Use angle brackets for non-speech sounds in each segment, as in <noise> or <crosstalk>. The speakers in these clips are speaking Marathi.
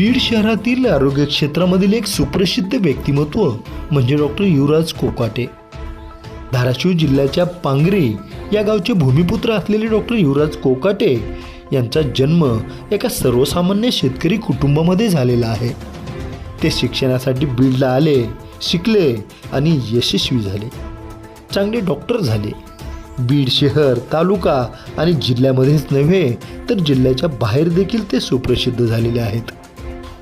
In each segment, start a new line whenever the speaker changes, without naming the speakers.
बीड शहरातील आरोग्य क्षेत्रामधील एक सुप्रसिद्ध व्यक्तिमत्व म्हणजे डॉक्टर युवराज कोकाटे. धाराशिव जिल्ह्याच्या पांगरे या गावचे भूमिपुत्र असलेले डॉक्टर युवराज कोकाटे यांचा जन्म एका सर्वसामान्य शेतकरी कुटुंबामध्ये झालेला आहे. ते शिक्षणासाठी बीडला आले शिकले आणि यशस्वी झाले. चांगले डॉक्टर झाले. बीड शहर तालुका आणि जिल्ह्यामध्येच नव्हे तर जिल्ह्याच्या बाहेर देखील ते सुप्रसिद्ध झालेले आहेत.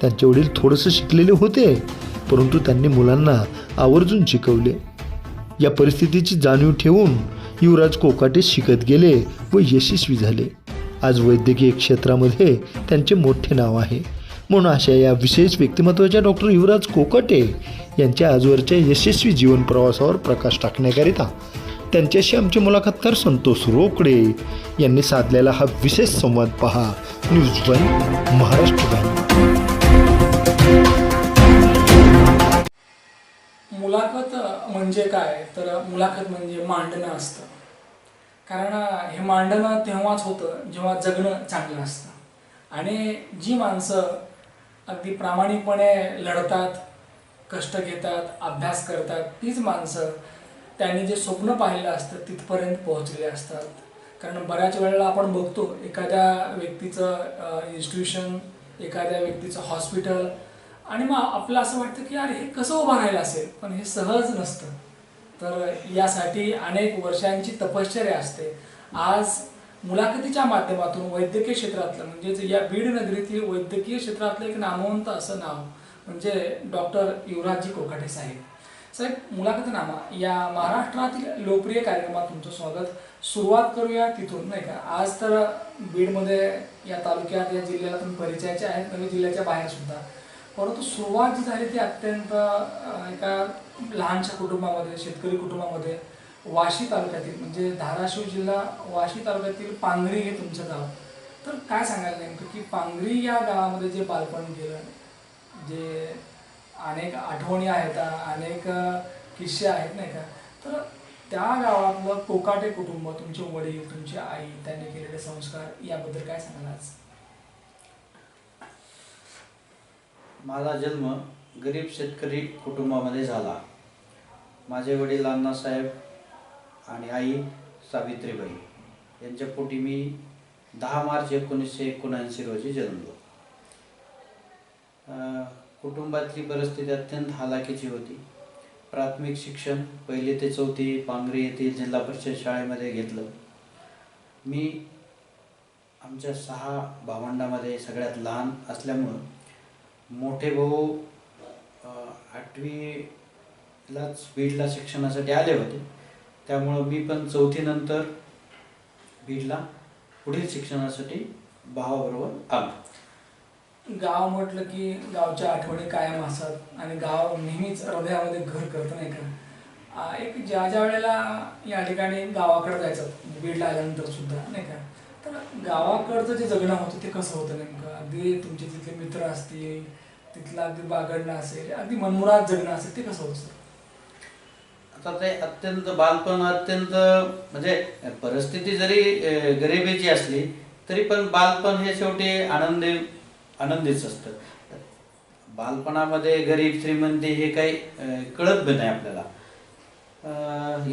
त्यांचे वडील थोडंसं शिकलेले होते परंतु त्यांनी मुलांना आवर्जून शिकवले. या परिस्थितीची जाणीव ठेवून युवराज कोकाटे शिकत गेले व यशस्वी झाले. आज वैद्यकीय क्षेत्रामध्ये त्यांचे मोठे नाव आहे. म्हणून अशा या विशेष व्यक्तिमत्वाच्या डॉक्टर युवराज कोकाटे यांच्या आजवरच्या यशस्वी जीवन प्रवासावर प्रकाश टाकण्याकरिता त्यांच्याशी आमचे मुलाखतकार संतोष रोकडे यांनी साधलेला हा विशेष संवाद पहा. न्यूज वन महाराष्ट्र
मुलाखत म्हणजे काय? तर मुलाखत म्हणजे मांडणं असतं. कारण हे मांडणं तेव्हाच होतं जेव्हा जगणं चांगलं असतं. आणि जी माणसं अगदी प्रामाणिकपणे लढतात कष्ट घेतात अभ्यास करतात तीच माणसं त्यांनी जे स्वप्न पाहिलं असतं तिथपर्यंत पोहोचले असतात. कारण बऱ्याच वेळेला आपण बघतो एखाद्या व्यक्तीचं इन्स्टिट्यूशन एखाद्या व्यक्तीचं हॉस्पिटल आणि मग आपलं असं वाटतं की अरे हे कसं उभं राहायला असेल? पण हे सहज नसतं. तर यासाठी अनेक वर्षांची तपश्चर्या असते. आज मुलाखतीच्या माध्यमातून वैद्यकीय क्षेत्रातलं म्हणजेच या बीड नगरीतील वैद्यकीय क्षेत्रातलं एक नामवंत असं नाव म्हणजे डॉक्टर युवराजजी कोकाटे साहेब. साहेब मुलाखतनामा या महाराष्ट्रातील लोकप्रिय कार्यक्रमात तुमचं स्वागत. सुरुवात करूया तिथून नाही का? आज तर बीडमध्ये या तालुक्यात या जिल्ह्याला तुम्ही परिचयाचे आहेत नवीन जिल्ह्याच्या बाहेर सुद्धा. परंतु सुरुवात जी झाली ती अत्यंत एका लहानशा कुटुंबामध्ये शेतकरी कुटुंबामध्ये वाशी तालुक्यातील म्हणजे धाराशिव जिल्हा वाशी तालुक्यातील पांगरी हे तुमचं गाव. तर काय सांगायला नेमकं की पांगरी या गावामध्ये जे बालपण गेलं जे अनेक आठवणी आहेत अनेक किस्से आहेत नाही का? तर त्या गावातलं कोकाटे कुटुंब तुमचे वडील तुमची आई त्यांनी केलेले संस्कार याबद्दल काय सांगाल आज?
माझा जन्म गरीब शेतकरी कुटुंबामध्ये झाला. माझे वडील अण्णासाहेब आणि आई सावित्रीबाई. यांच्या पोटी मी दहा मार्च एकोणीसशे एकोणऐंशी रोजी जन्मलो. कुटुंबातली परिस्थिती अत्यंत हालाकीची होती. प्राथमिक शिक्षण पहिली ते चौथी पांगरी येथील जिल्हा परिषद शाळेमध्ये घेतलं. मी आमच्या सहा भावंडामध्ये सगळ्यात लहान असल्यामुळं मोठे भाऊ आठवीला आठवीलाच बीडला शिक्षणासाठी आले होते. त्यामुळं मी पण चौथीनंतर बीडला पुढील शिक्षणासाठी भावाबरोबर आलो.
गाव म्हटलं की गावच्या आठवणी कायम असतात आणि गाव नेहमीच हृदयामध्ये घर करतं नाही का? एक ज्या ज्या वेळेला या ठिकाणी गावाकडे जायचं बीडला आल्यानंतर सुद्धा नाही का? तर गावाकडचं जे जगणं होतं ते कसं होतं नेमकं? अगदी तुमचे तिथले मित्र असतील तिथलं अगदी बागडणं असेल अगदी मनमुराद जगणं असेल ते कसं होतं
आता ते अत्यंत बालपण अत्यंत म्हणजे परिस्थिती जरी गरिबीची असली तरी पण बालपण हे शेवटी आनंदी आनंदीच असतं. बालपणामध्ये गरीब श्रीमंती हे काही कळत बी नाही आपल्याला.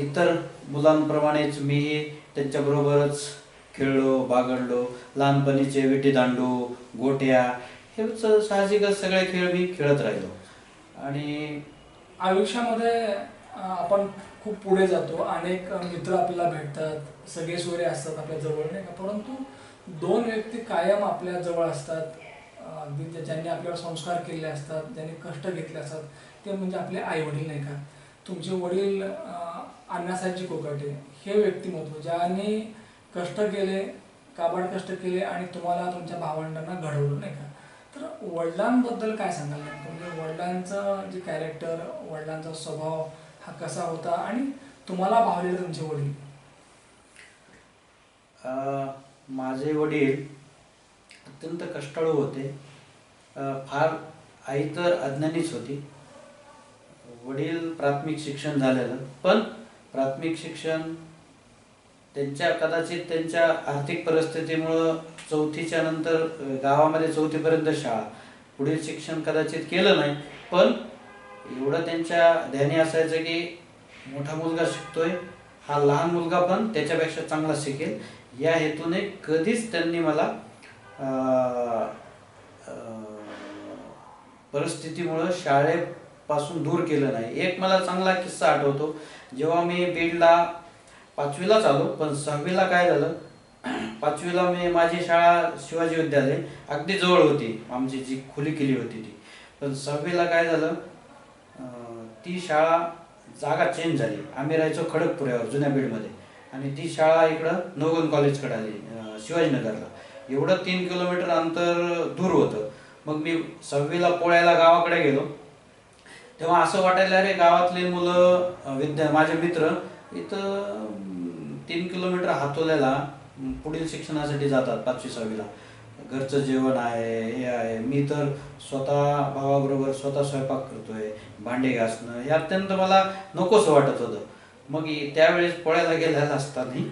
इतर मुलांप्रमाणेच मीही त्यांच्याबरोबरच खेळलो बागडलो लहानपणीचे विटीदांडू गोट्या हे स- साहजिकच सगळे खेळ मी खेळत राहिलो. आणि
आयुष्यामध्ये आपण खूप पुढे जातो. अनेक मित्र आपल्याला भेटतात. सगळे सोयरे असतात आपल्या जवळ नाही का? परंतु दोन व्यक्ती कायम आपल्या जवळ असतात. अगदी ज्यांनी आपल्यावर संस्कार केले असतात ज्यांनी कष्ट घेतले असतात ते म्हणजे आपले आई वडील नाही का? तुमचे वडील अण्णासाहेबजी कोकाटे हे व्यक्तिमत्व ज्यांनी कष्ट केले काबाड कष्ट केले आणि तुम्हाला तुमच्या भावंडांना घडवलं नाही का? तर वडिलांबद्दल काय सांगाल? म्हणजे वडिलांचं जे कॅरेक्टर वडिलांचा स्वभाव हा कसा होता आणि तुम्हाला भावलेले तुमचे वडील?
माझे वडील अत्यंत कष्टाळू होते. फार आई तर अज्ञानीच होती. वडील प्राथमिक शिक्षण झालेलं पण प्राथमिक शिक्षण त्यांच्या कदाचित त्यांच्या आर्थिक परिस्थितीमुळं चौथीच्या नंतर गावामध्ये चौथीपर्यंत शाळा. पुढील शिक्षण कदाचित केलं नाही पण एवढं त्यांच्या ध्यानी असायचं की मोठा मुलगा शिकतोय हा लहान मुलगा पण त्याच्यापेक्षा चांगला शिकेल. या हेतूने कधीच त्यांनी मला परिस्थितीमुळं शाळेपासून दूर केलं नाही. एक मला चांगला किस्सा आठवतो. जेव्हा मी बीडला पाचवीलाच आलो पण सहावीला काय झालं? पाचवीला मी माझी शाळा शिवाजी विद्यालय अगदी जवळ होती. आमची जी खुली केली होती ती. पण सहावीला काय झालं? ती शाळा जागा चेंज झाली. आम्ही राहायचो खडकपुऱ्यावर जुन्या बीडमध्ये. आणि ती शाळा इकडं नवगण कॉलेजकडे आली शिवाजीनगरला. एवढं तीन किलोमीटर अंतर दूर होतं. मग मी सहावीला पोळ्याला गावाकडे गेलो. तेव्हा असं वाटायला अरे गावातले मुलं विद्या माझे मित्र इथं तीन किलोमीटर हातोल्याला पुढील शिक्षणासाठी जातात पाचवी सहावीला. घरचं जेवण आहे हे आहे. मी तर स्वतः भावाबरोबर स्वतः स्वयंपाक करतोय भांडे घासणं हे अत्यंत मला नकोसं वाटत होतं. मग त्यावेळेस पोळ्याला गेलेला असताना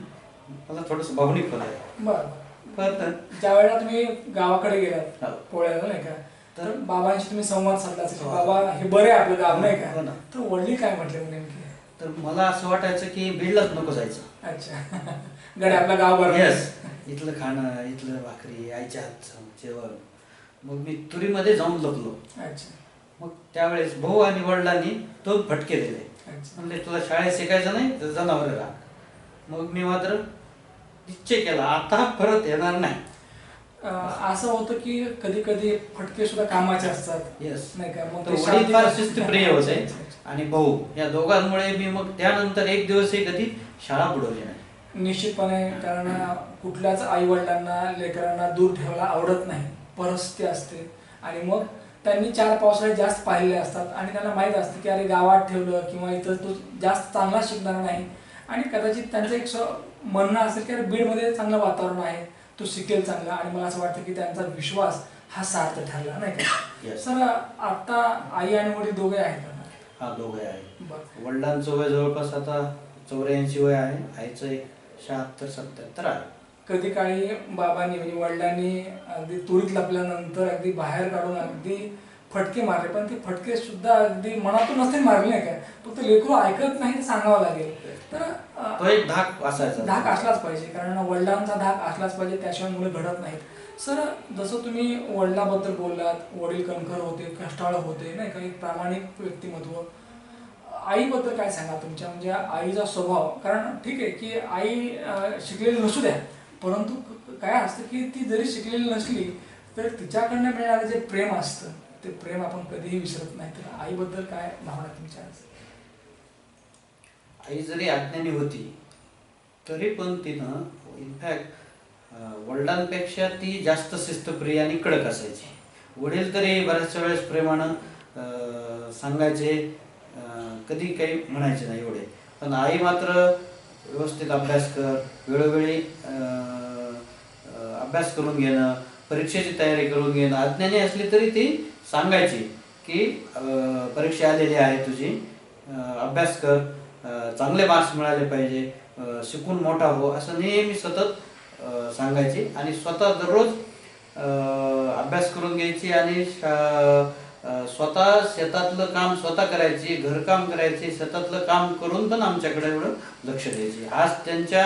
मला थोडंसं भावनिक होतं
बरं.
पण
ज्या वेळेला तुम्ही गावाकडे गेलात
हो.
पोळ्याला नाही का तर? बाबांशी तुम्ही संवाद साधला
हो.
बाबा हे बरे आहे आपलं गाव नाही
हो
का
ना.
तर वडील काय म्हटले नेमके?
तर मला असं वाटायचं की बीडलाच नको जायचं.
अच्छा. <laughs> गडे आपलं गाव बरं
येस इथलं खाणं इथलं भाकरी आईच्या हातचं जेवण. मग मी तुरीमध्ये जाऊन लपलो
अच्छा.
मग त्यावेळेस भाऊ आणि वडिलांनी दोन फटके दिले.
अच्छा.
म्हणले तुला शाळेत शिकायचं नाही तर जनावर राहा मग मी मात्र निश्चय केला आता परत येणार नाही.
अं, असं होतं की कधी कधी फटके सुद्धा कामाचे असतात.
येस
नाही का? मग
तर
ते
वडील
शांती-
फार शिस्तप्रिय होते. आणि भाऊ या दोघांमुळे मी मग त्यानंतर एक दिवसही कधी शाळा बुडवली नाही.
निश्चितपणे कारण कुठल्याच आई वडिलांना लेकरांना दूर ठेवायला आवडत नाही. परिस्थिती असते. आणि मग त्यांनी चार पावसाळे जास्त पाहिले असतात. आणि त्यांना माहीत असतं की अरे गावात ठेवलं किंवा इथं तो जास्त चांगला शिकणार नाही. आणि कदाचित त्यांचं एक म्हणणं असेल की अरे बीडमध्ये चांगलं वातावरण आहे. तो शिकेल चांगला. आणि मला असं वाटतं की त्यांचा विश्वास हा सार्थ ठरला नाही का. सर आता आई आणि वडील दोघे आहेत?
हा दोघे आहे. वडिलांचं वय जवळपास आता चौऱ्याऐंशी वय आहे. आईचं शहात्तर सत्याहत्तर आहे.
कधी काळी बाबांनी म्हणजे वडिलांनी अगदी तुरीत लपल्यानंतर अगदी बाहेर काढून अगदी फटके मारले. पण ते फटके सुद्धा अगदी मनातून नसते मारले नाही काय फक्त लेकरू ऐकत नाही ते सांगावं लागेल. तर अं,
तो एक धाक असायचा.
धाक असलाच पाहिजे. कारण वडिलांचा धाक असलाच पाहिजे. त्याशिवाय मुलं घडत नाहीत. सर जसं तुम्ही वडिलाबद्दल बोललात वडील कणखर होते कष्टाळ होते नाही का? एक प्रामाणिक व्यक्तिमत्व. आईबद्दल काय सांगा तुमच्या? म्हणजे आईचा स्वभाव. कारण ठीक आहे की आई शिकलेली नसू द्या. परंतु काय असतं की ती जरी शिकलेली नसली तर तिच्याकडनं मिळणारं जे प्रेम असतं ते प्रेम आपण कधीही विसरत नाही. तर आईबद्दल काय भावना तुमच्या
आई जरी अज्ञानी होती तरी पण तिनं इनफॅक्ट वडिलांपेक्षा ती जास्त शिस्तप्रिय आणि कडक असायची. वडील तरी बऱ्याचशा वेळेस प्रेमानं सांगायचे कधी काही म्हणायचे नाही एवढे. पण आई मात्र व्यवस्थित अभ्यास कर वेळोवेळी अभ्यास करून घेणं परीक्षेची तयारी करून घेणं अज्ञानी असली तरी ती सांगायची की परीक्षा आलेली आहे तुझी अभ्यास कर चांगले मार्क्स मिळाले पाहिजे शिकून मोठा हो असं नेहमी सतत सांगायची. आणि स्वतः दररोज अभ्यास करून घ्यायची आणि स्वतः शेतातलं काम स्वतः करायची घरकाम करायची शेतातलं काम करून पण आमच्याकडे एवढं लक्ष द्यायची. आज त्यांच्या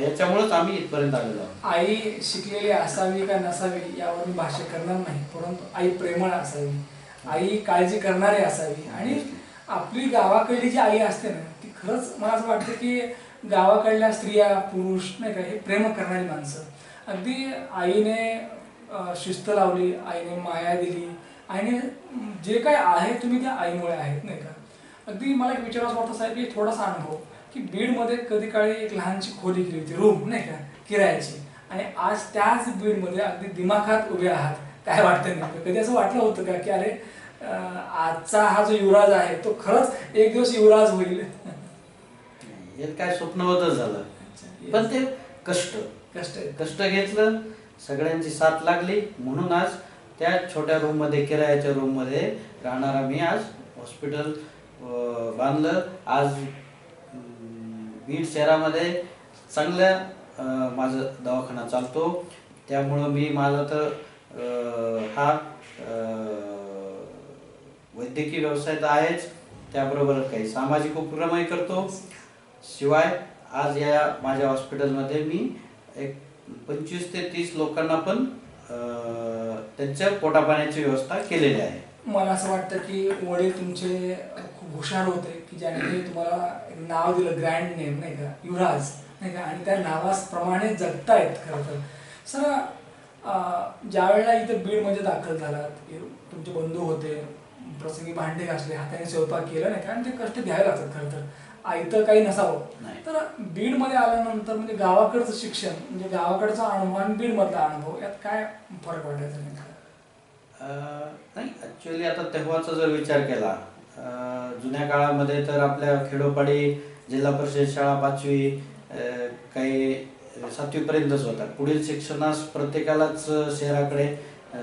याच्यामुळेच आम्ही इथपर्यंत आलेलो आहोत.
आई शिकलेली असावी का नसावी यावर मी भाष्य करणार नाही परंतु आई प्रेमळ असावी. आई काळजी करणारी असावी. आणि आपली गावाकडली जी आई असते ना ती खरंच मला असं वाटतं की गावाकडल्या स्त्रिया पुरुष नाही का हे प्रेम करणारी माणसं. अगदी आईने शिस्त लावली आईने माया दिली आईने जे काय आहे तुम्ही त्या आईमुळे आहेत नाही का. अगदी मला एक विचारायचं वाटतं साहेब की थोडासा अनुभव की बीडमध्ये कधी काळी एक लहानशी खोली केली होती रूम नाही का किरायाची. आणि आज त्याच बीडमध्ये अगदी दिमाखात उभे आहात काय वाटतं नेमकं? कधी असं वाटलं होतं का की अरे आजचा हा जो युवराज आहे तो खरंच एक दिवस युवराज होईल?
हे काय स्वप्नवतच झालं. पण ते कष्ट
कष्ट.
कष्ट घेतलं सगळ्यांची साथ लागली. म्हणून आज त्या छोट्या रूममध्ये किरायाच्या रूममध्ये राहणारा मी आज हॉस्पिटल बांधलं. आज बीड शहरामध्ये चांगलं अं, माझं दवाखाना चालतो. त्यामुळं मी माझा तर हा वैद्यकीय व्यवसाय तर आहेच. त्याबरोबर काही सामाजिक उपक्रमही करतो. शिवाय आज या माझ्या हॉस्पिटलमध्ये मी एक पंचवीस ते तीस लोकांना पण त्यांच्या पोटापाण्याची व्यवस्था केलेली आहे.
मला असं वाटतं की वडील तुमचे खूप हुशार होते की ज्याने तुम्हाला एक नाव दिलं ग्रँड नेम नाही का? युवराज नाही का? आणि त्या नावाप्रमाणे जगतायत खरं तर. सर ज्या वेळेला इथे बीडमध्ये दाखल झालात तुमचे बंधू होते प्रसंगी भांडे घासले हाताने स्वयंपाक केला नाही का? आणि ते कष्ट घ्यायला लागतात खरं तर. आयतं काही नसावं. तर बीडमध्ये आल्यानंतर म्हणजे गावाकडचं शिक्षण म्हणजे गावाकडचा अनुभव आणि बीडमधला अनुभव यात काय फरक वाटायचा
नाही ॲक्च्युली आता तेव्हाचा जर विचार केला जुन्या काळामध्ये तर आपल्या खेडोपाडी जिल्हा परिषद शाळा पाचवी काही सातवीपर्यंतच होता. पुढील शिक्षणास प्रत्येकालाच शहराकडे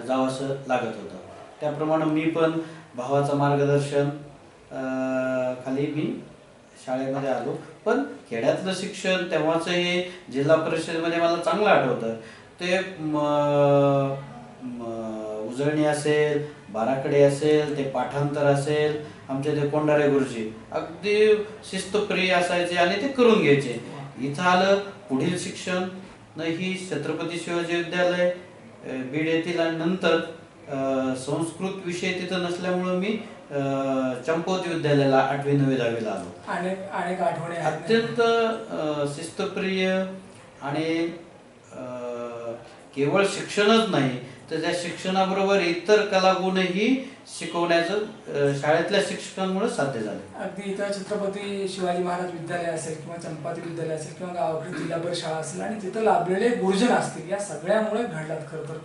जावंसं लागत होतं. त्याप्रमाणे मी पण भावाचं मार्गदर्शन खाली मी शाळेमध्ये आलो. पण खेड्यातलं शिक्षण तेव्हाच हे जिल्हा परिषदेमध्ये मला चांगलं आठवतं. ते उजळणी असेल बाराकडे असेल ते पाठांतर असेल आमचे ते कोंडारे गुरुजी अगदी शिस्तप्रिय असायचे आणि ते करून घ्यायचे. इथं आलं पुढील शिक्षण ही छत्रपती शिवाजी विद्यालय बीड येथील आणि नंतर संस्कृत विषय तिथं नसल्यामुळं मी अ, चंपवती विद्यालयाला आठवी नववी दहावीला आलो.
अनेक अनेक आठवणी?
अत्यंत शिस्तप्रिय आणि केवळ शिक्षणच नाही तर त्या शिक्षणाबरोबर इतर कलागुणही शिकवण्याचं शाळेतल्या शिक्षकांमुळे साध्य झालं.
अगदी इथं छत्रपती शिवाजी महाराज विद्यालय असेल किंवा चंपाती विद्यालय असेल किंवा गावाकडे जिल्हाभर शाळा असेल आणि तिथं लाभलेले गुरुजन असतील या सगळ्यामुळे घडलात खरं तर.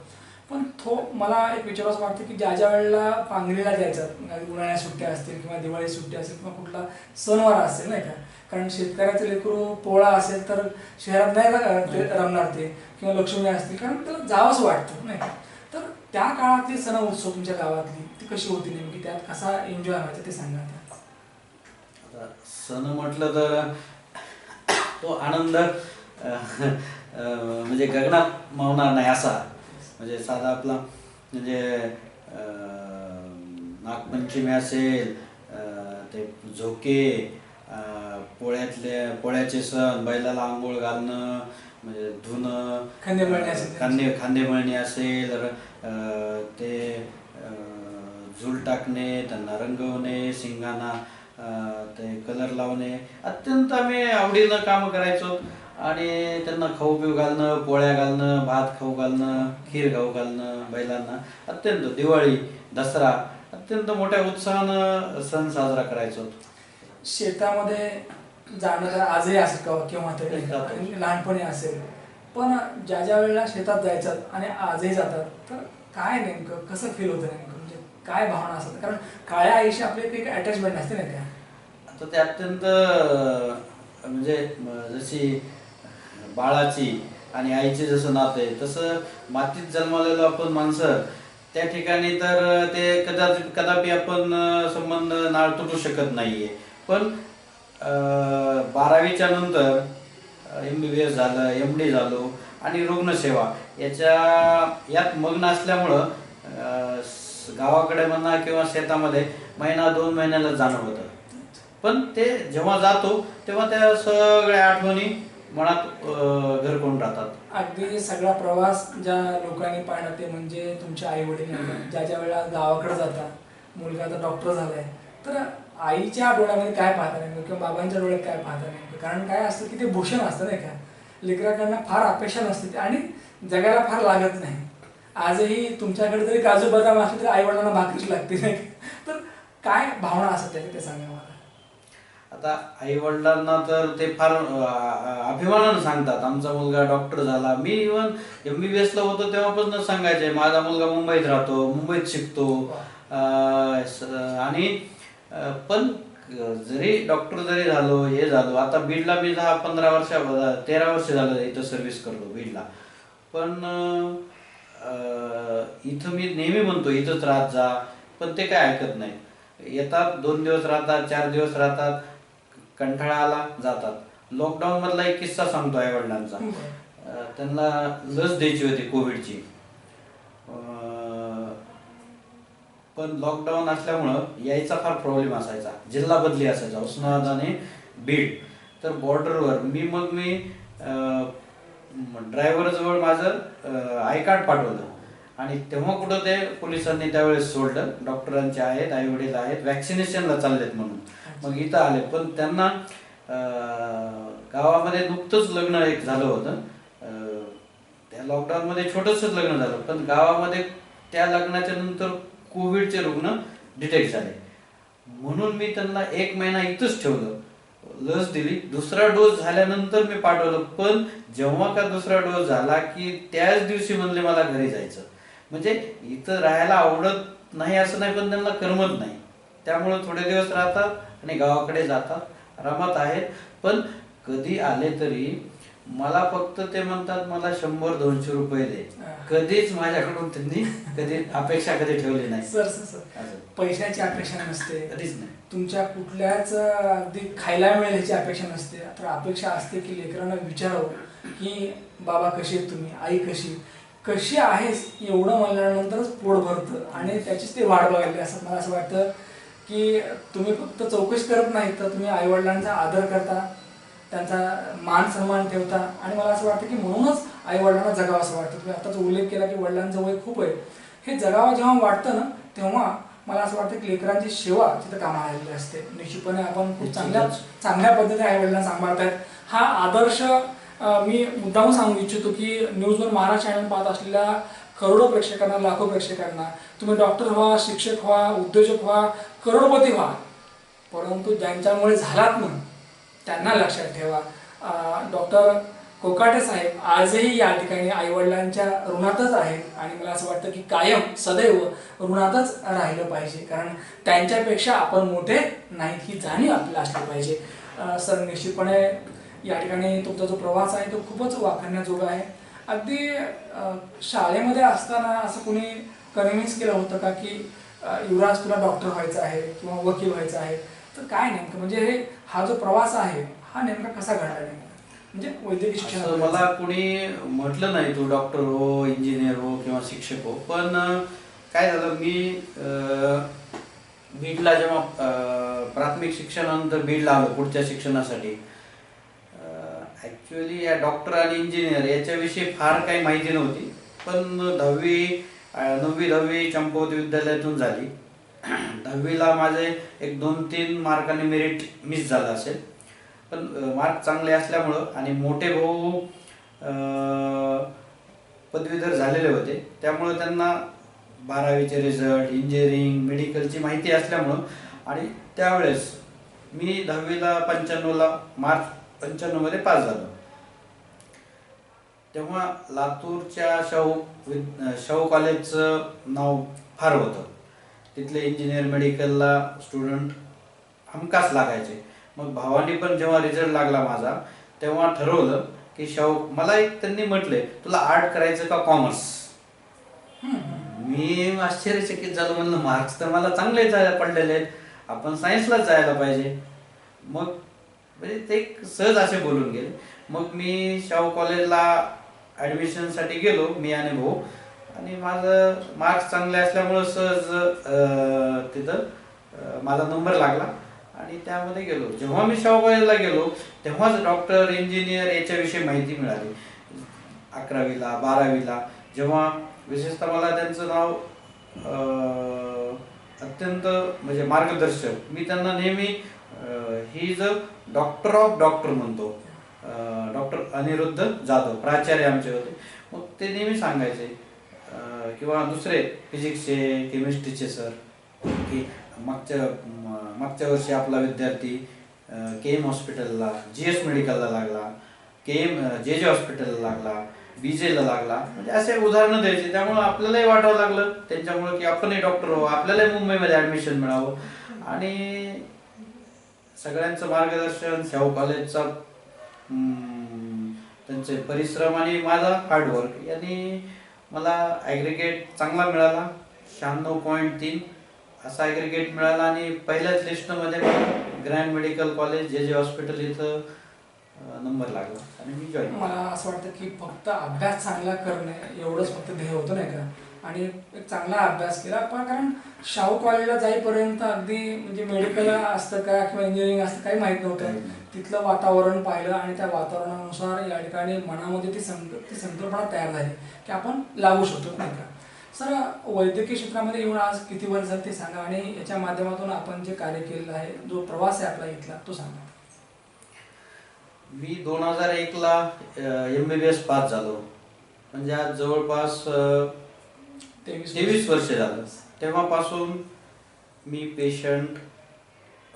पण तो मला एक विचारायचं वाटतं की ज्या ज्या वेळेला पांगरीला जायचं उन्हाळ्या सुट्ट्या असतील किंवा दिवाळी सुट्ट्या असेल किंवा कुठला सणवार असेल नाही का? कारण शेतकऱ्याचं लेकरू पोळा असेल तर शहरात नाही ना ते रमणार ते किंवा लक्ष्मी असतील कारण त्याला जावंच वाटतं नाही का? तर त्या काळातली सण उत्सव तुमच्या गावातली ती कशी होती नेमकी? त्यात कसा एन्जॉय व्हायचा ते सांगा आता.
सण म्हटलं तर तो आनंद म्हणजे गगनात मावणार नाही असा. म्हणजे साधा आपला म्हणजे अ, नागपंचमी असेल ते झोके पोळ्यातले पोळ्याचे सण बैलाला आंघोळ घालणं म्हणजे धुणं
खांदे.
खांदे खांदे मळणी असेल ते अ, झूल टाकणे त्यांना रंगवणे शिंगांना अ, ते कलर लावणे अत्यंत आम्ही आवडीनं काम करायचो आणि त्यांना खाऊ पिऊ घालणं पोळ्या घालणं भात खाऊ घालणं खीर खाऊ घालणं बैलांना अत्यंत दिवाळी दसरा अत्यंत मोठ्या उत्साहानं सण साजरा करायचो.
शेतामध्ये जाणं तर आजही असेल का केव्हा तरी.
जातो.
आणि लहानपणी असेल. पण ज्या ज्या वेळेला शेतात जायचं आणि आजही जातात तर काय नेमकं कसं फील होतं नेमकं? म्हणजे काय भावना असतात? कारण काळ्या आईशी आपली एक अटॅचमेंट असते नाही का
आता ते अत्यंत म्हणजे जशी बाळाची आणि आईचे जसं नातं आहे तसं मातीत जन्मलेलो आपण माणसं त्या ठिकाणी तर ते कदाचित कदापि आपण संबंध नाळ तुटू शकत नाहीये. पण अं, बारावीच्या नंतर एम बी बी एस झालं एम डी झालो आणि रुग्णसेवा याच्या यात मग्न असल्यामुळं गावाकडे म्हणा किंवा शेतामध्ये महिना दोन महिन्याला जाणं होतं. पण ते जेव्हा जातो तेव्हा त्या सगळ्या आठवणी मनात घर करून राहतात?
अगदी सगळा प्रवास ज्या लोकांनी पाहिला ते म्हणजे तुमचे आई वडील ज्या ज्या वेळेला गावाकडे जाता मुलगा आता डॉक्टर झालाय तर आईच्या डोळ्यामध्ये काय पाहता नेमकं किंवा बाबांच्या डोळ्यात काय पाहता नेमकं? कारण काय असतं की ते भूषण असतं नाही का? लेकराकडनं फार अपेक्षा नसते ते आणि जगायला फार लागत नाही. आजही तुमच्याकडे जरी काजू बदाम असले तरी आई वडिलांना भाकरीच लागते नाही? तर काय भावना असतात त्याच्या ते सांगा
आता आई वडिलांना तर ते फार अभिमानानं सांगतात. आमचा मुलगा डॉक्टर झाला. मी इव्हन एम बी बी होतो तेव्हापासून सांगायचे माझा मुलगा मुंबईत राहतो मुंबईत शिकतो. आणि पण जरी डॉक्टर जरी झालो हे झालो आता बीडला मी दहा पंधरा वर्ष तेरा वर्ष झालं इथं सर्व्हिस करतो बीडला. पण अं, इथं मी नेहमी म्हणतो इथंच राहत जा. पण ते काय ऐकत नाही. येतात दोन दिवस राहतात चार दिवस राहतात. कंटाळा आला जातात. लॉकडाऊन मधला एक किस्सा सांगतो आई वडिलांचा. त्यांना लस द्यायची होती कोविडची. पण लॉकडाऊन असल्यामुळं यायचा फार प्रॉब्लेम असायचा. जिल्हा बदली असायचा. उस्मानाबाद आणि बीड. तर बॉर्डरवर मी मग मी ड्रायव्हर जवळ माझं आय कार्ड पाठवलं. आणि तेव्हा कुठं ते पोलिसांनी त्यावेळेस सोडलं. डॉक्टरांचे आहेत आई वडील आहेत वॅक्सिनेशनला चाललेत म्हणून. मग इथं आले. पण त्यांना अं, गावामध्ये नुकतंच लग्न एक झालं होतं. अं, त्या लॉकडाऊनमध्ये छोटंसंच लग्न झालं. पण गावामध्ये त्या लग्नाच्या नंतर कोविडचे रुग्ण डिटेक्ट झाले. म्हणून मी त्यांना एक महिना इथंच ठेवलं. लस दिली. दुसरा डोस झाल्यानंतर मी पाठवलं. पण जेव्हा का दुसरा डोस झाला की त्याच दिवशी म्हणले मला घरी जायचं. म्हणजे इथं राहायला आवडत नाही असं नाही पण त्यांना करमत नाही. त्यामुळे थोडे दिवस राहतात आणि गावाकडे जातात आरामात आहेत. पण कधी आले तरी मला फक्त ते म्हणतात मला शंभर दोनशे रुपये दे. कधीच माझ्याकडून त्यांनी कधी अपेक्षा कधी ठेवली नाही.
Sir sir sir. पैशाची अपेक्षा नसते.
कधीच नाही.
तुमच्या कुठल्याच अगदी खायला मिळेल ह्याची अपेक्षा नसते. तर अपेक्षा असते की लेकरांना विचारावं की बाबा कशी तुम्ही? आई कशी? कशी आहेस? एवढं म्हणल्यानंतरच पोट भरतं आणि त्याचीच ते वाढ बघायला असं मला असं वाटतं की तुम्ही फक्त चौकशी करत नाही तर तुम्ही आईवडिलांचा आदर करता त्यांचा मान सन्मान ठेवता. आणि मला असं वाटतं की म्हणूनच आई वडिलांना जगावं असं वाटतं. तुम्ही आताच उल्लेख केला की वडिलांचं वय खूप आहे. हे जगावं जेव्हा वाटतं ना तेव्हा मला असं वाटतं की लेकरांची सेवा तिथं कामाला आलेली असते. निश्चितपणे आपण खूप चांगल्या चांगल्या पद्धतीने आई वडिलांना सांभाळतायत. हा आदर्श मी मुद्दाम सांगू इच्छितो की न्यूजवर महाराज चॅनल पाहत असलेल्या करोडो प्रेक्षकांना लाखो प्रेक्षकांना तुम्ही डॉक्टर व्हा शिक्षक व्हा उद्योजक व्हा करोडपती व्हा. परंतु ज्यांच्यामुळे झालात ना त्यांना लक्षात ठेवा. डॉक्टर कोकाटे साहेब आजही या ठिकाणी आईवडिलांच्या ऋणातच आहेत आणि मला असं वाटतं की कायम सदैव ऋणातच राहिलं पाहिजे. कारण त्यांच्यापेक्षा आपण मोठे नाहीत ही जाणीव आपल्याला असली पाहिजे. सर निश्चितपणे या ठिकाणी तुमचा जो प्रवास आहे तो खूपच वाखाणण्याजोगा आहे. अगदी शाळेमध्ये असताना असं कुणी कन्व्हिन्स केलं होतं का की युवराज तुला डॉक्टर व्हायचं आहे किंवा वकील व्हायचं आहे? तर काय नेमकं? म्हणजे हे हा जो प्रवास आहे हा नेमका कसा घडला नेमका? म्हणजे वैद्यकीय शिक्षण
मला कुणी म्हटलं नाही तू डॉक्टर हो इंजिनियर हो किंवा शिक्षक हो पण काय झालं मी बीडला जेव्हा प्राथमिक शिक्षणानंतर बीडला आलो पुढच्या शिक्षणासाठी. ॲक्च्युली या डॉक्टर आणि इंजिनियर याच्याविषयी फार काही माहिती नव्हती. पण दहावी नववी दहावी चंपावती विद्यालयातून झाली. दहावीला माझे एक दोन तीन मार्काने मेरिट मिस झालं असेल. पण मार्क चांगले असल्यामुळं आणि मोठे भाऊ पदवीधर झालेले होते. त्यामुळं त्यांना बारावीचे रिझल्ट इंजिनिअरिंग मेडिकलची माहिती असल्यामुळं आणि त्यावेळेस मी दहावीला पंच्याण्णवला मार्च पंच्याण्णवमध्ये पास झालो. तेव्हा लातूरच्या शाहू विद शाहू कॉलेजचं नाव फार होतं. तिथले इंजिनियर मेडिकलला स्टुडंट हमखास लागायचे. मग भावानी पण जेव्हा रिझल्ट लागला माझा तेव्हा ठरवलं की शाहू मला एक त्यांनी म्हटले तुला आर्ट करायचं का कॉमर्स मी आश्चर्यचकित झालो म्हणलं मार्क्स तर मला चांगले जायला पडलेले आहेत. आपण सायन्सलाच जायला पाहिजे. मग म्हणजे ते एक सहज असे बोलून गेले. मग मी शाहू कॉलेजला ॲडमिशनसाठी गेलो मी आणि भाऊ. आणि माझं मार्क्स चांगले असल्यामुळं सहज तिथं माझा नंबर लागला. आणि त्यामध्ये गेलो. जेव्हा मी शाहू कॉलेजला गेलो तेव्हाच डॉक्टर इंजिनियर याच्याविषयी माहिती मिळाली. अकरावीला बारावीला. जेव्हा विशेषतः मला त्यांचं नाव अत्यंत म्हणजे मार्गदर्शक. मी त्यांना नेहमी he is a doctor of doctor म्हणतो डॉक्टर अनिरुद्ध जाधव प्राचार्य आमचे होते. मग ते नेहमी सांगायचे किंवा दुसरे फिजिक्सचे केमिस्ट्रीचे सर की मागच्या मागच्या वर्षी आपला विद्यार्थी के एम हॉस्पिटलला जी एस मेडिकलला लागला के एम जे जे हॉस्पिटलला लागला बी जेला लागला. म्हणजे असे उदाहरणं द्यायचे. त्यामुळे आपल्यालाही वाटावं लागलं. त्यांच्यामुळे की आपणही डॉक्टर हो आपल्यालाही मुंबईमध्ये ॲडमिशन मिळावं. आणि सगळ्यांचं मार्गदर्शन शाहू कॉलेजचा त्यांचे परिश्रम आणि माझा हार्डवर्क यांनी मला ॲग्रिगेट चांगला मिळाला. शहाण्णव पॉईंट तीन असा ॲग्रिगेट मिळाला आणि पहिल्याच लिस्टमध्ये ग्रँड मेडिकल कॉलेज जे जे हॉस्पिटल इथं नंबर लागला आणि मी जॉईन
मला असं वाटतं की फक्त अभ्यास चांगला करणे एवढंच फक्त ध्येय होतं नाही का? आणि एक चांगला अभ्यास केला. पण कारण शाहू कॉलेजला जाईपर्यंत अगदी म्हणजे मेडिकल असतं का किंवा इंजिनिअरिंग असतं काही माहीत नव्हतं. तिथलं वातावरण पाहिलं आणि त्या वातावरणानुसार या ठिकाणी मनामध्ये ती संक ती संकल्पना तयार झाली की आपण लागू शकतो नाही का? सर वैद्यकीय क्षेत्रामध्ये येऊन आज किती वर्ष झालं ते सांगा आणि याच्या माध्यमातून आपण जे कार्य केलेलं आहे जो प्रवास आहे आपला इथला तो सांगा.
मी दोन हजार एकला M B B S pass झालो. म्हणजे आज जवळपास
तेवीस
वर्ष. झालं. तेव्हापासून मी पेशंट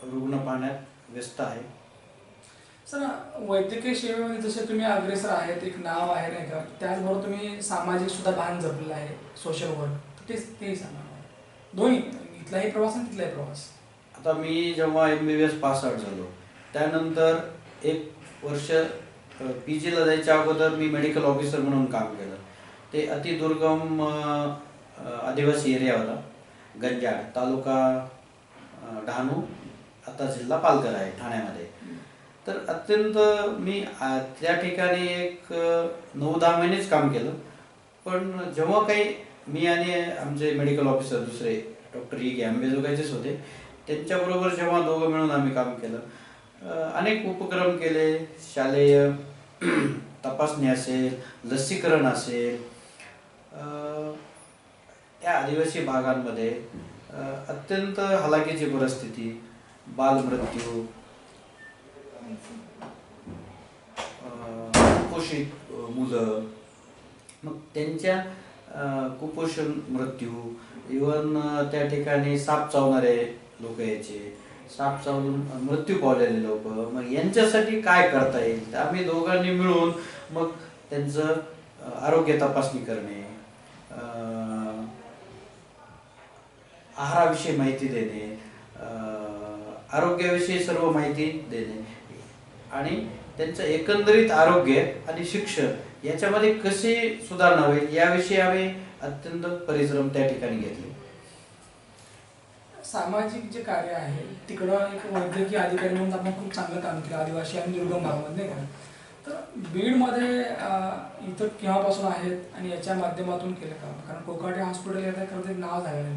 रुग्ण पाहण्यात व्यस्त आहे.
सर वैद्यकीय सेवेमध्ये जसे तुम्ही अग्रेसर आहेत एक नाव आहे नाही का त्याचबरोबर तुम्ही सामाजिक सुद्धा भान जपलेलं आहे सोशल वर्क तेच तेही सांगा. दोन्ही इथलाही प्रवास आणि तिथलाही प्रवास.
आता मी जेव्हा M B B S pass out झालो त्यानंतर एक वर्ष पी जीला जायच्या अगोदर मी मेडिकल ऑफिसर म्हणून काम केलं. ते अतिदुर्गम आदिवासी एरिया होता. गंजाड तालुका डहाणू आता जिल्हा पालघर आहे ठाण्यामध्ये. तर अत्यंत मी त्या ठिकाणी एक नऊ दहा महिनेच काम केलं. पण जेव्हा काही मी आणि आमचे मेडिकल ऑफिसर दुसरे डॉक्टर ई के आंबेजोगाईचेच होते त्यांच्याबरोबर जेव्हा दोघं मिळून आम्ही काम केलं. अनेक उपक्रम केले. शालेय <clears throat> तपासणी असेल लसीकरण असेल या आदिवासी भागांमध्ये अत्यंत हलाखीची परिस्थिती बालमृत्यू कुपोषित मुलं मग त्यांच्या कुपोषण मृत्यू इवन त्या ठिकाणी साप चावणारे लोक यायचे साप चावून मृत्यू पावलेले लोक मग यांच्यासाठी काय करता येईल? आम्ही दोघांनी मिळून मग त्यांचं आरोग्य तपासणी करणे अ, आहाराविषयी माहिती देणे आरोग्याविषयी सर्व माहिती देणे आणि त्यांचं एकंदरीत आरोग्य आणि शिक्षण याच्यामध्ये कशी सुधारणा होईल याविषयी आम्ही अत्यंत परिश्रम त्या ठिकाणी घेतले.
सामाजिक जे कार्य आहे तिकडं एक वैद्यकीय अधिकारी म्हणून आपण खूप चांगलं काम केलं आदिवासी आणि दुर्गम भागामध्ये नाही का? तर बीडमध्ये इथं केव्हापासून आहेत आणि याच्या माध्यमातून केलं का कारण कोकाटे हॉस्पिटल याचं खरं तर नाव झालेलं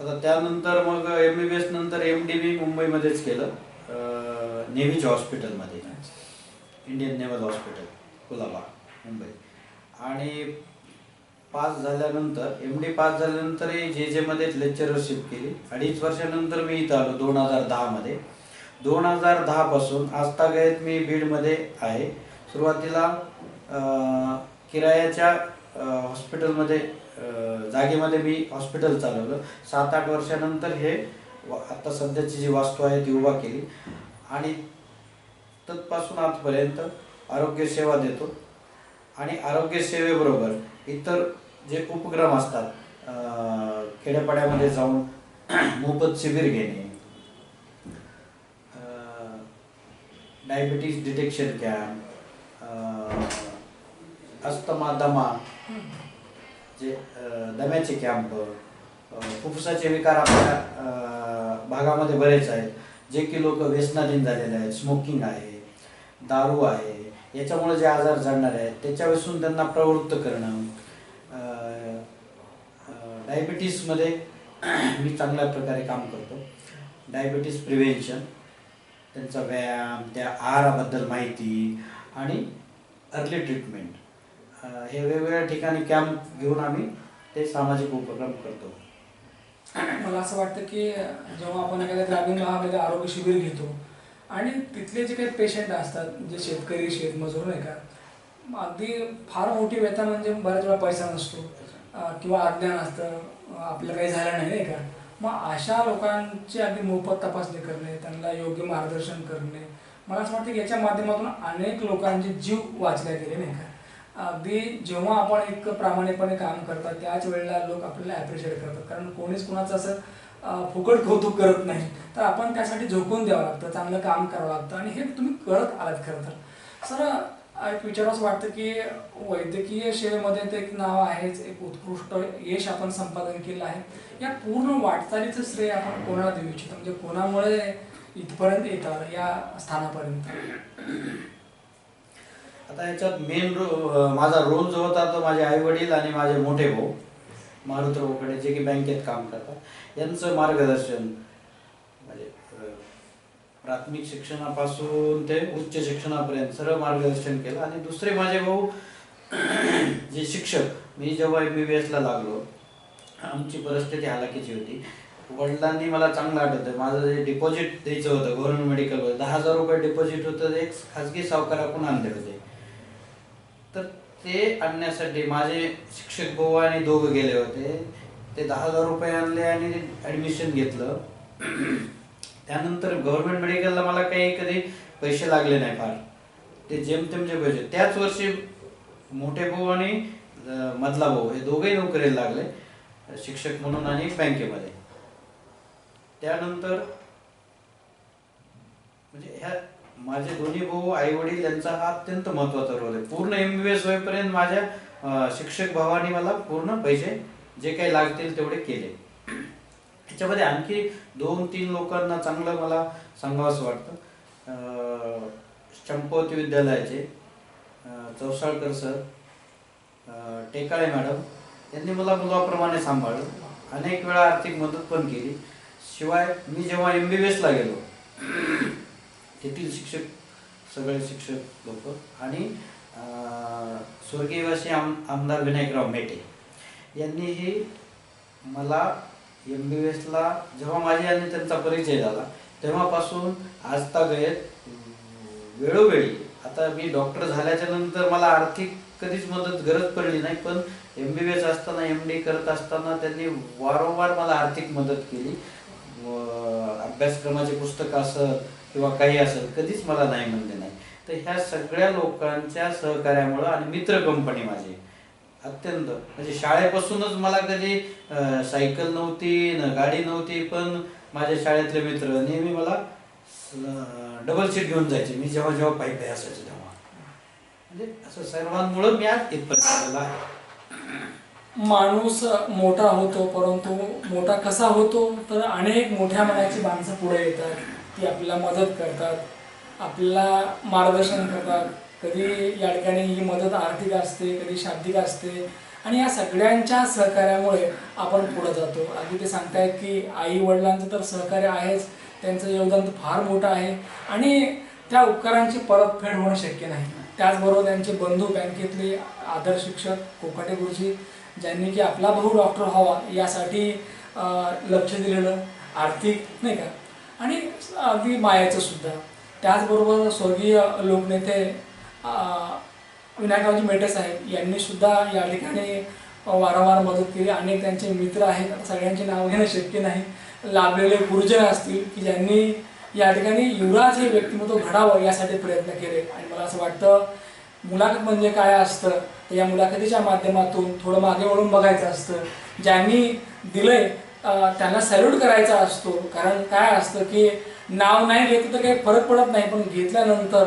आता त्यानंतर मग एम बी बी एस नंतर एम डी बी मुंबईमध्येच केलं. नेव्हीच्या हॉस्पिटलमध्ये Indian naval hospital Colaba Mumbai. आणि पास झाल्यानंतर एम डी पास झाल्यानंतरही जे जेमध्येच लेक्चरशिप केली. अडीच वर्षानंतर मी इथं आलो दोन हजार दहामध्ये दोन हजार दहापासून आजतागायत मी बीडमध्ये आहे. सुरुवातीला किरायाच्या हॉस्पिटलमध्ये जागेमध्ये मी हॉस्पिटल चालवलं. सात आठ वर्षानंतर हे आता सध्याची जी वास्तू आहे ती उभा केली. आणि तत्पासून आजपर्यंत आरोग्य सेवा देतो. आणि आरोग्य सेवेबरोबर इतर जे उपक्रम असतात खेड्यापाड्यामध्ये जाऊन <clears throat> मोफत शिबिर घेणे डायबिटीज डिटेक्शन कॅम्प अस्तमा दमा जे दम्याचे कॅम्प फुफ्फुसाचे विकार आपल्या भागामध्ये बरेच आहेत. जे की लोक व्यसनाधीन झालेले आहेत स्मोकिंग आहे दारू आहे याच्यामुळे जे आजार जाणणार आहेत त्याच्यापासून त्यांना प्रवृत्त करणं. डायबिटीसमध्ये मी चांगल्या प्रकारे काम करतो. डायबिटीस प्रिव्हेन्शन त्यांचा व्यायाम त्या आहाराबद्दल माहिती आणि अर्ली ट्रीटमेंट हे वेगवेगळ्या ठिकाणी कॅम्प घेऊन आम्ही ते सामाजिक उपक्रम करतो.
मला असं वाटतं की जेव्हा आपण एखाद्या ग्रामीण भागामध्ये आरोग्य शिबिर घेतो आणि तिथले जे काही पेशंट असतात जे शेतकरी शेतमजूर नाही का मग अगदी फार मोठी व्यथा म्हणजे बऱ्याच वेळा पैसा नसतो किंवा अज्ञान असतं आपलं काही झालं नाही नाही का? मग अशा लोकांची अगदी मोफत तपासणी करणे त्यांना योग्य मार्गदर्शन करणे मला असं वाटतं की याच्या माध्यमातून अनेक लोकांचे जीव वाचले गेले नाही का? अगदी जेव्हा आपण एक प्रामाणिकपणे काम करतात त्याच वेळेला लोक आपल्याला ॲप्रिशिएट करतात. कारण कोणीच कुणाचं असं फुकट कौतुक करत नाही. तर आपण त्यासाठी झोकून द्यावं लागतं चांगलं काम करावं लागतं आणि हे तुम्ही करत आलात खरं तर. सर एक विचारावंसं वाटतं की वैद्यकीय सेवेमध्ये ते एक नाव आहेच एक उत्कृष्ट यश आपण संपादन केलं आहे. या पूर्ण वाटचालीचं श्रेय आपण कोणाला देऊ इच्छितो? म्हणजे कोणामुळे इथपर्यंत येतात या स्थानापर्यंत?
आता याच्यात मेन रो माझा रोल जो होता तो माझे आई वडील आणि माझे मोठे भाऊ मारुतरावकडे जे की बँकेत काम करतात. यांचं मार्गदर्शन म्हणजे प्राथमिक शिक्षणापासून ते उच्च शिक्षणापर्यंत सर्व मार्गदर्शन केलं. आणि दुसरे माझे भाऊ <clears throat> जे शिक्षक मी जेव्हा एम बी बी एसला लागलो आमची परिस्थिती हालाकीची होती. वडिलांनी मला चांगलं आठवतं माझं जे डिपॉझिट द्यायचं होतं गव्हर्नमेंट मेडिकलवर दहा हजार रुपये डिपॉझिट होतं ते एक खाजगी सावकाराकडून आणले होते. तर ते आणण्यासाठी माझे शिक्षक भाऊ आणि दोघं गेले होते. ते दहा हजार रुपये आणले आणि ॲडमिशन घेतलं. त्यानंतर गव्हर्नमेंट मेडिकलला मला काही कधी पैसे लागले नाही फार. ते जेमतेम जे पैसे. त्याच वर्षी मोठे भाऊ आणि मधला भाऊ हे दोघेही नोकरीला लागले. शिक्षक म्हणून आणि बँकेमध्ये. त्यानंतर म्हणजे ह्या माझे दोन्ही भाऊ आई वडील यांचा हा अत्यंत महत्त्वाचा रोल आहे. पूर्ण एम बी एस होईपर्यंत माझ्या अं, शिक्षक भावाने मला पूर्ण पैसे जे काही लागतील तेवढे केले. त्याच्यामध्ये आणखी दोन तीन लोकांना चांगलं मला सांगावंसं वाटतं. अं, विद्यालयाचे अं, चौसाळकर सर अं, टेकाळे मॅडम यांनी मला मुलाप्रमाणे सांभाळलं. अनेक वेळा आर्थिक मदत पण केली. शिवाय मी जेव्हा एम बी बी एसला गेलो तेथील शिक्षक सगळे शिक्षक लोक आणि अं, स्वर्गीयवासी आम आमदार विनायकराव मेटे यांनीही मला एम बी बी एसला जेव्हा माझे आणि त्यांचा परिचय झाला तेव्हापासून आजतागत वेळोवेळी आता मी डॉक्टर झाल्याच्यानंतर मला आर्थिक कधीच मदत गरज पडली नाही पण एम बी बी एस असताना एम डी करत असताना त्यांनी वारंवार मला आर्थिक मदत केली. अभ्यासक्रमाचे पुस्तक असत किंवा काही असेल कधीच मला नाही म्हणले नाही. तर ह्या सगळ्या लोकांच्या सहकार्यामुळं आणि मित्र कंपनी माझी. अत्यंत. म्हणजे शाळेपासूनच मला कधी सायकल नव्हती न गाडी नव्हती पण माझ्या शाळेतले मित्र नेहमी मला डबल सीट घेऊन जायचे. मी जेव्हा जेव्हा पायी पायी असायचो तेव्हा. म्हणजे असं सर्वांमुळं मी आज इथपर्यंत आहे.
माणूस मोठा होतो परंतु मोठा कसा होतो तर अनेक मोठ्या मनाची माणसं पुढे येतात. ती आपल्याला मदत करतात आपल्याला मार्गदर्शन करतात. कधी या ठिकाणी ही मदत आर्थिक असते कधी शाब्दिक असते. आणि या सगळ्यांच्या सहकार्यामुळे आपण पुढं जातो. अगदी ते सांगतायत की आई वडिलांचं तर सहकार्य आहेच. त्यांचं योगदान तर फार मोठं आहे. आणि त्या उपकारांची परतफेड होणं शक्य नाही. त्याचबरोबर त्यांचे बंधू बँकेतले आदर शिक्षक कोकाटे गुरुजी ज्यांनी की आपला भाऊ डॉक्टर व्हावा यासाठी लक्ष दिलेलं आर्थिक नाही का? आणि अगदी मायाचं सुद्धा. त्याचबरोबर स्वर्गीय लोकनेते विनायकरावजी मेटे साहेब यांनी सुद्धा या ठिकाणी वारंवार मदत केली. अनेक त्यांचे मित्र आहेत. आता सगळ्यांची नाव घेणं शक्य नाही. लाभलेले गुरुजन असतील की ज्यांनी या ठिकाणी युवराज हे व्यक्तिमत्व घडावं यासाठी प्रयत्न केले. आणि मला असं वाटतं मुलाखत म्हणजे काय असतं तर या मुलाखतीच्या माध्यमातून थोडं मागे वळून बघायचं असतं. ज्यांनी दिलंय त्यांना सॅल्यूट करायचा असतो. कारण काय असतं की नाव नाही घेतलं तर काही फरक पडत नाही. पण घेतल्यानंतर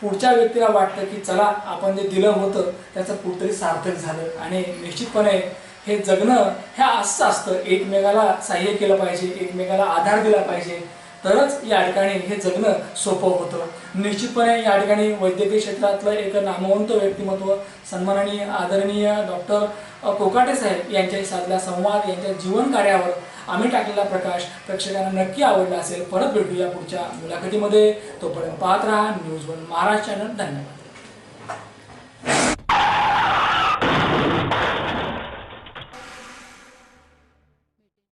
पुढच्या व्यक्तीला वाटतं की चला आपण जे दिलं होतं त्याचं कुठतरी सार्थक झालं. आणि निश्चितपणे हे जगणं हे असंच असतं. एकमेकाला सहाय्य केलं पाहिजे. एकमेकाला आधार दिला पाहिजे. तरच या ठिकाणी हे जगणं सोपं होतं. निश्चितपणे या ठिकाणी वैद्यकीय क्षेत्रातलं एक नामवंत व्यक्तिमत्व सन्माननीय आदरणीय डॉक्टर कोकाटे साहेब यांच्याशी साधला संवाद यांच्या जीवन कार्यावर आम्ही टाकलेला प्रकाश प्रेक्षकांना नक्की आवडला असेल. परत भेटूया पुढच्या मुलाखतीमध्ये. तोपर्यंत पाहत राहा न्यूज वन महाराष्ट्र चॅनल. धन्यवाद.